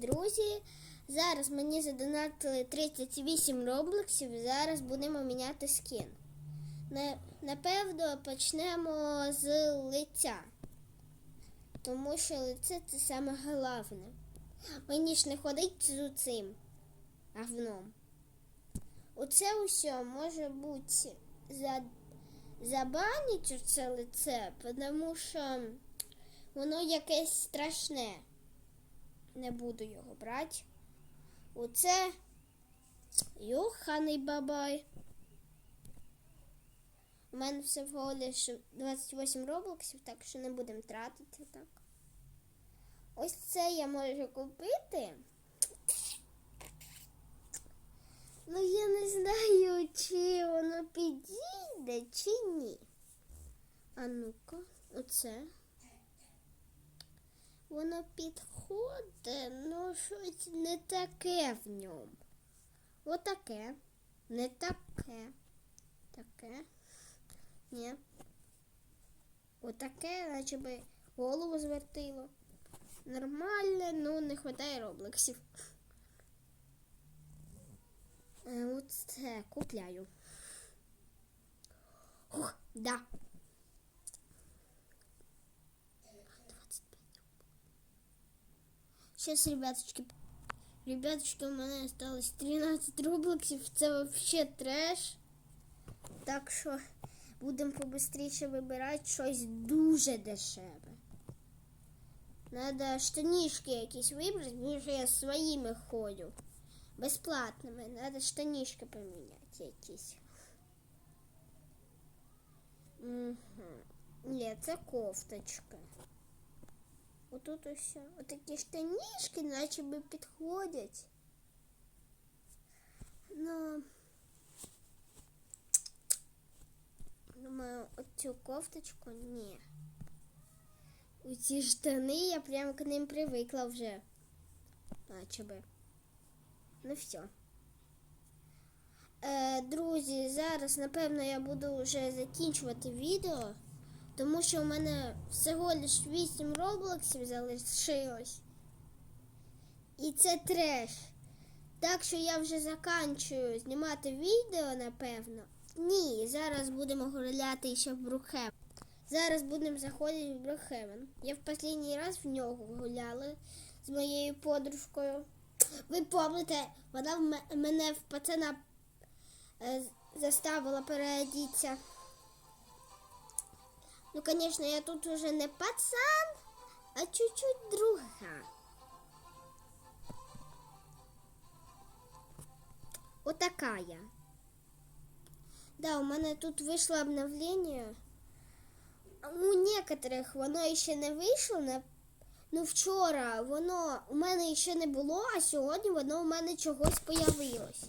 Друзі, зараз мені задонатили 38 роблоксів. Зараз будемо міняти скін. Напевно, почнемо з лиця. Тому що лице це саме головне. Мені ж не ходить з цим говном. Оце усе може бути за... забанить оце лице, тому що воно якесь страшне не буду його брати. Оце Йоханий бабай. У мене всього лише 28 роблоксів, так що не будемо тратити так. Ось це я можу купити. Ну я не знаю, чи воно підійде, чи ні. А ну-ка, оце. Воно підходить, ну щось не таке в ньому. Отаке. Не таке. Таке. Ні. Отаке, наче би голову звертило. Нормально, ну не вистачає роблексів. Е, Оце купляю. Ух, да. Сейчас, ребяточки, ребяточки, у мене осталось 13 роблоксів. Це вообще треш. Так що будемо побыстріше вибирати щось дуже дешеве. Надо штанішки якісь вибрати, тому що я своїми ходжу. Безплатними. Надо штанішки поміняти якісь. Угу. Ні, це кофточка. Отут усе. Отакі штанішки наче би підходять. Ну, думаю, оцю кофточку ні. У ці штани я прям к ним привикла вже. Наче би. Ну все. Е, друзі, зараз, напевно, я буду вже закінчувати відео. Тому що у мене всього лиш 8 роблоксів залишилось. І це треш. Так що я вже заканчую знімати відео, напевно. Ні, зараз будемо гуляти ще в Брукхевен. Зараз будемо заходити в Брукхевен. Я в останній раз в нього гуляла з моєю подружкою. Ви пам'ятаєте, вона в мене в пацана е, заставила переодітися. Ну, конечно, я тут уже не пацан, а чуть-чуть друга. Отакая. Да, у мене тут вийшло обновлення. У некоторих воно ще не вийшло. На... Ну, вчора воно у мене ще не було, а сьогодні воно у мене чогось появилось.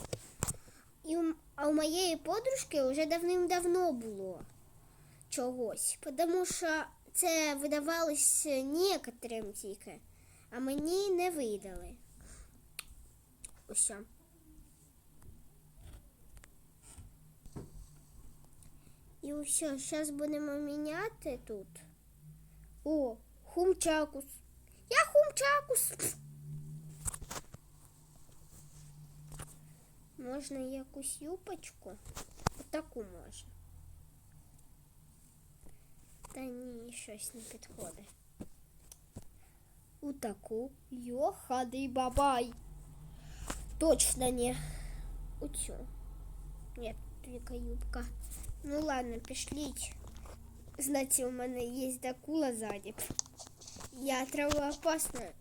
І. А у моєї подружки вже давним-давно було чогось. Тому що це видавалось некоторим тільки, а мені не видали. Ось. І все, зараз будемо міняти тут. О, хумчакус. Я хумчакус. Можна якусь юпочку. Отаку можна. Та ні, щось не підходить. У таку йоханий бабай. Точно не. У цю. Ні, тільки юбка. Ну ладно, пішліть. Значить, у мене є акула сзади. Я травмоопасная.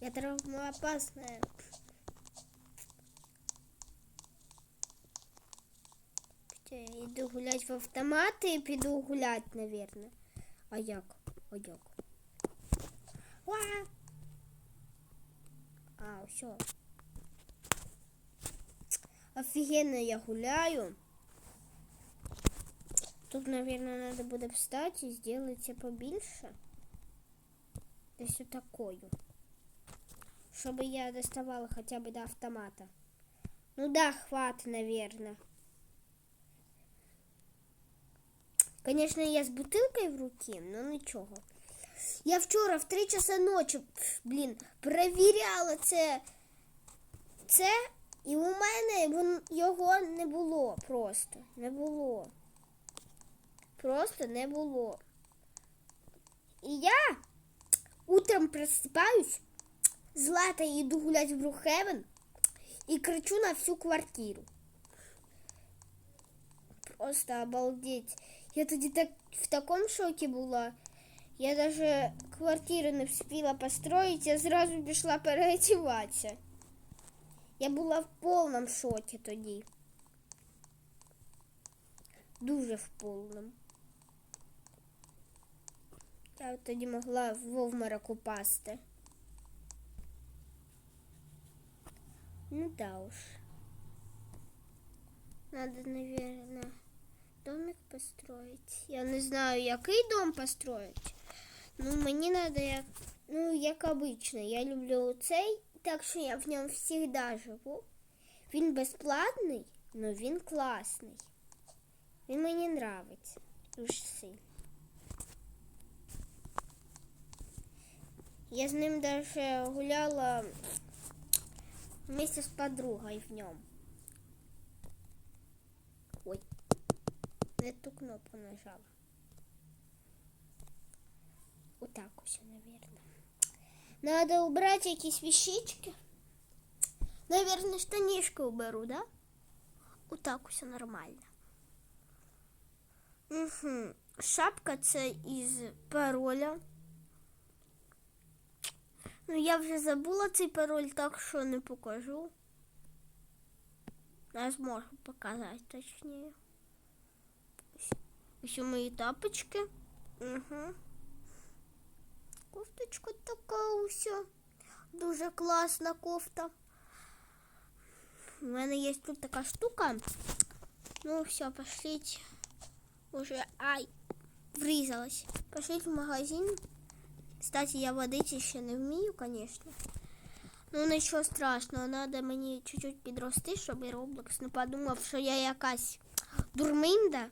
Я травмоопасная. Хотя я йду гулять в автомати і піду гулять, наверное. А як? А як? Уа! А, все. Офігенно я гуляю. Тут, наверное, надо буде встать и сделать це побільше. Десь такою. Чтобы я доставала хотя бы до автомата. Ну да, хват, наверное. Конечно, я с бутылкой в руке, но ничего. Я вчора в 3 часа ночі, пф, блін, перевіряла це. Це, і у мене його не було просто. Не було. Просто не було. І я утром просипаюсь, злата йду гулять в Брухевен і кричу на всю квартиру. Просто обалдеть. Я тоді так в такому шокі була. Я даже квартиру не встигла построить, я зразу пішла переодіватися. Я була в повному шокі тоді. Дуже в повному. Я тоді могла в обморок упасти. Ну да уж. Надо, наверное, домик построить. Я не знаю, який дом построить. Ну, мені надо як, ну, як обично. Я люблю цей, так що я в ньому завжди живу. Він безплатний, але він класний. Він мені нравиться дуже сильно. Я з ним даже гуляла вместе с подругой в нем. не ту кнопку нажала. Вот так все, наверное. Надо убрать якісь вещички. Наверное, штанишки уберу, да? Вот так все нормально. Угу. Шапка це із пароля. Ну, я вже забула цей пароль, так що не покажу. Не зможу показати точніше. Ось, мої тапочки. Угу. Кофточка така уся. Дуже класна кофта. У мене є тут така штука. Ну, все, пошліть. Уже ай, врізалась. Пошліть в магазин. Кстати, я водити ще не вмію, конечно. Ну, нічого страшного, надо мені чуть-чуть підрости, щоб і Roblox не подумав, що я якась дурминда.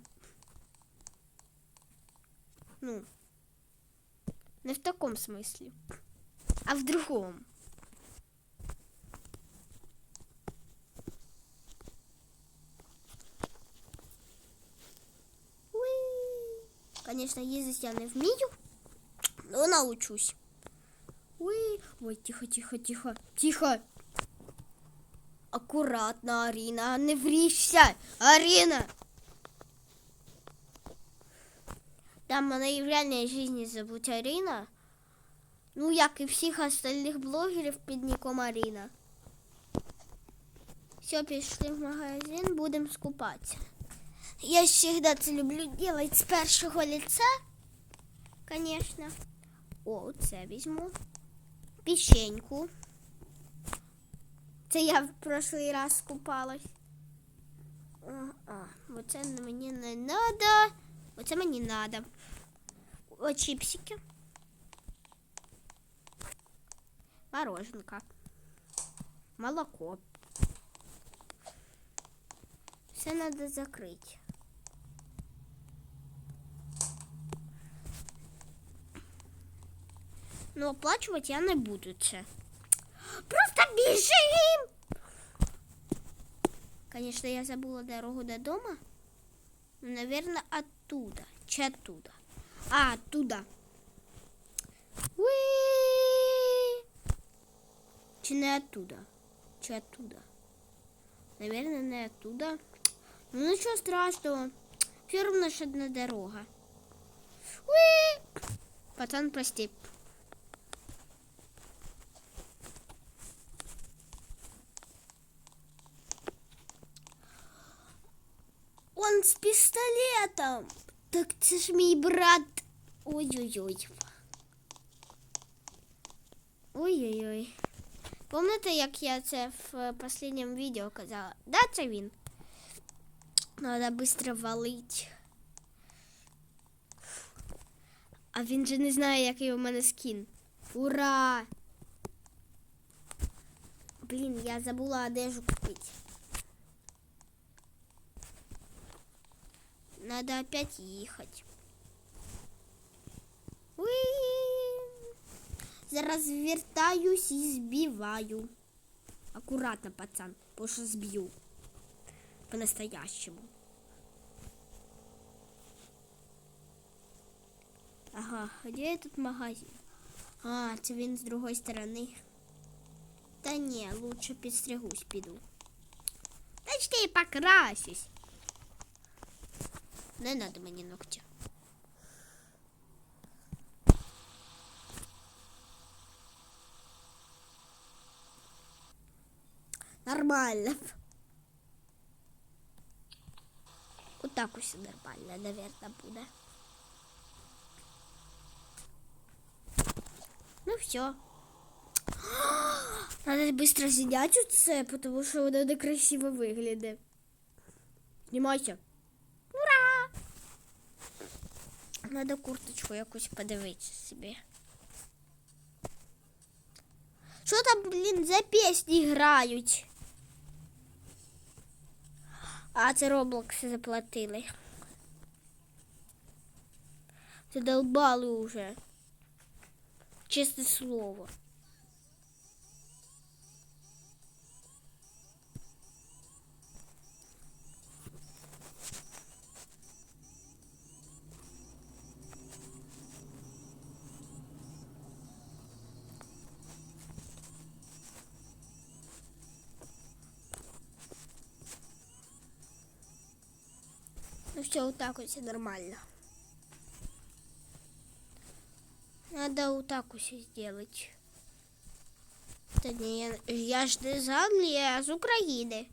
Ну, не в такому смислі, а в другому. Уи. Конечно, їздити я не вмію. Ну, научусь. Ой, ой, тихо, тихо, тихо, тихо. Аккуратно, Арина, не вріжся, Арина. Там мене і в реальній житті зовут Арина. Ну, як і всіх остальних блогерів під ніком Арина. Все, пішли в магазин, будемо скупатися. Я завжди це люблю делать з першого лица, конечно. О, це візьму. Печеньку. Це я в прошлий раз купалась. А, а, оце мені не надо. Оце мені надо. О, чипсики. Мороженка. Молоко. Все надо закрыть. Ну, оплачувати я не буду. Просто біжим! Конечно, я забула дорогу додому. Наверное, оттуда. Чи оттуда? А, оттуда. Уи! Чи не оттуда? Чи оттуда? Наверное, не оттуда. Ну, ничего страшного. Все равно одна дорога. Уи! Пацан, прости. Он з пістолетом. Так це ж мій брат. Ой-ой-ой. Ой-ой-ой. Помните, як я це в останньому відео казала? Да, це він. Надо швидко валить. А він же не знає, який у мене скін. Ура! Блін, я забула одежу купити. Надо опять ехать. Уи! Зараз вертаюсь і збиваю. Аккуратно, пацан, бо що зб'ю. По-настоящему. Ага, где тут магазин? А, це він з другої сторони. Та ні, лучше підстригусь піду. Та ж ти покрасись. Не надо мені ногті. Нормально. Вот так усе нормально, наверное, буде. Ну все. Надо быстро снять це, потому що воно некрасиво виглядає. Знімайся. Ура! Надо курточку якусь подивитися собі. Що там, блін, за пісні грають? А, це Роблокси заплатили. Задолбали уже. Чесне слово. Так вот нормально. Надо вот так все сделать. Та ні, я, я ж не з Англії, а з України.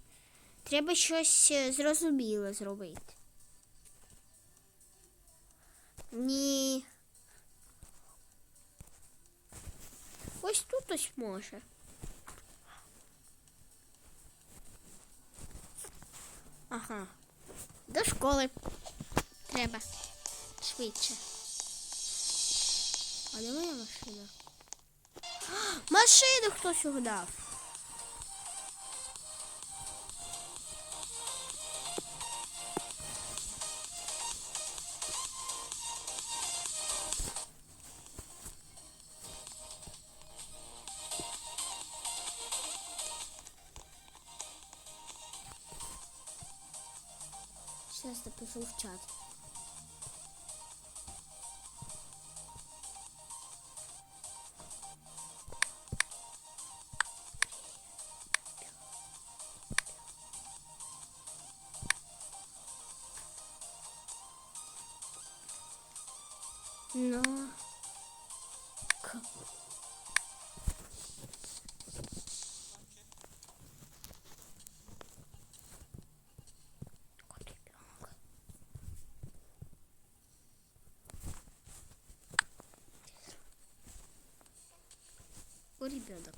Треба щось е, зрозуміле зробити. Ні. Ось тут ось може. Ага. До школи. Треба. Швидше. А де моя машина? Машину хтось угнав. Сейчас напишу в чат. Но... К- Ребенок.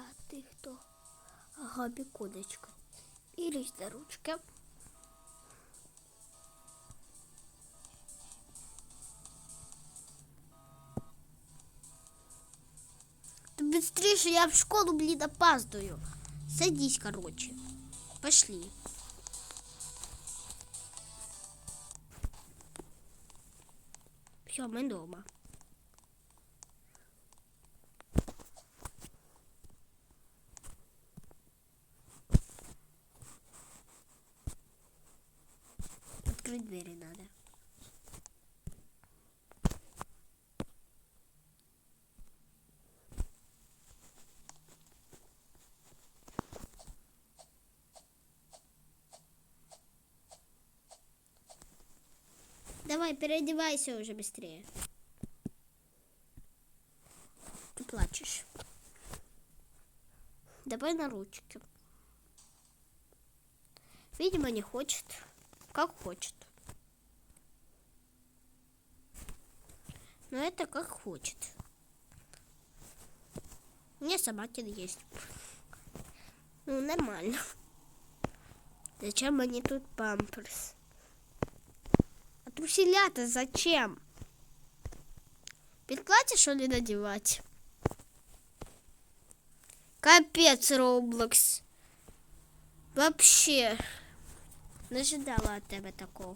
О, ребенок. А ну-ка, ты кто? Ага, бекудочка. Или до ручки. Ты быстрее, я в школу, блин, опаздываю. Садись, короче. Пошли. Все, мы дома. Открыть двери надо. Давай, переодевайся уже быстрее. Ты плачешь. Давай на ручки. Видимо, не хочет Как хочет. Но это как хочет. Мне собаки есть. Ну, нормально. Зачем они тут памперс? А труселята зачем? Підплаті, що ли, надівати? Капець, Роблокс. Вообще. Не ждала от тебе такого.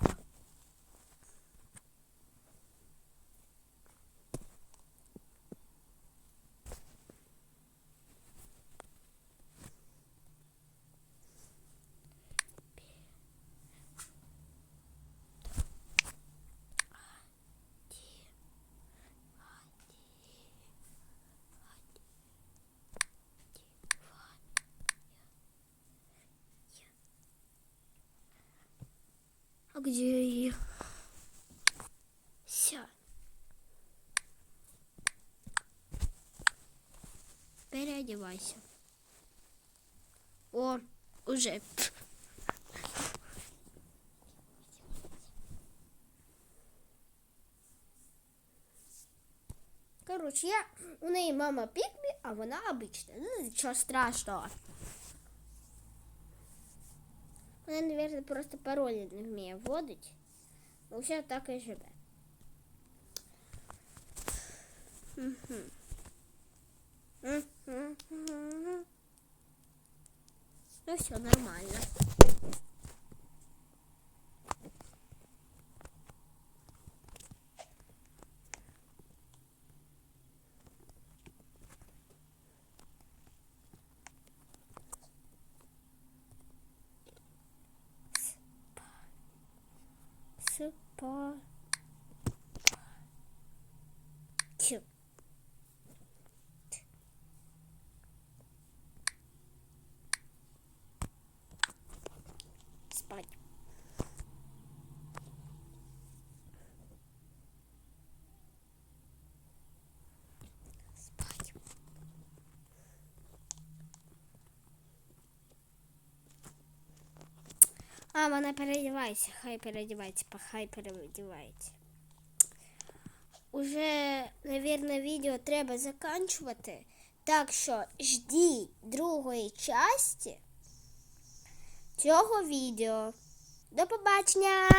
где ее? Все. Переодевайся. О, уже. Короче, я у неї мама пікмі, а вона обична. Ну, нічого страшного. Вона, наверное, просто паролі не вміє вводити. Ну, все так і живе. Мгм. Мгм. Ну все нормально. Спать. А, вона переодівається, хай переодівається, хай переодівається. Уже, наверное, відео треба заканчувати. Так що ждіть другої часті цього відео. До побачення!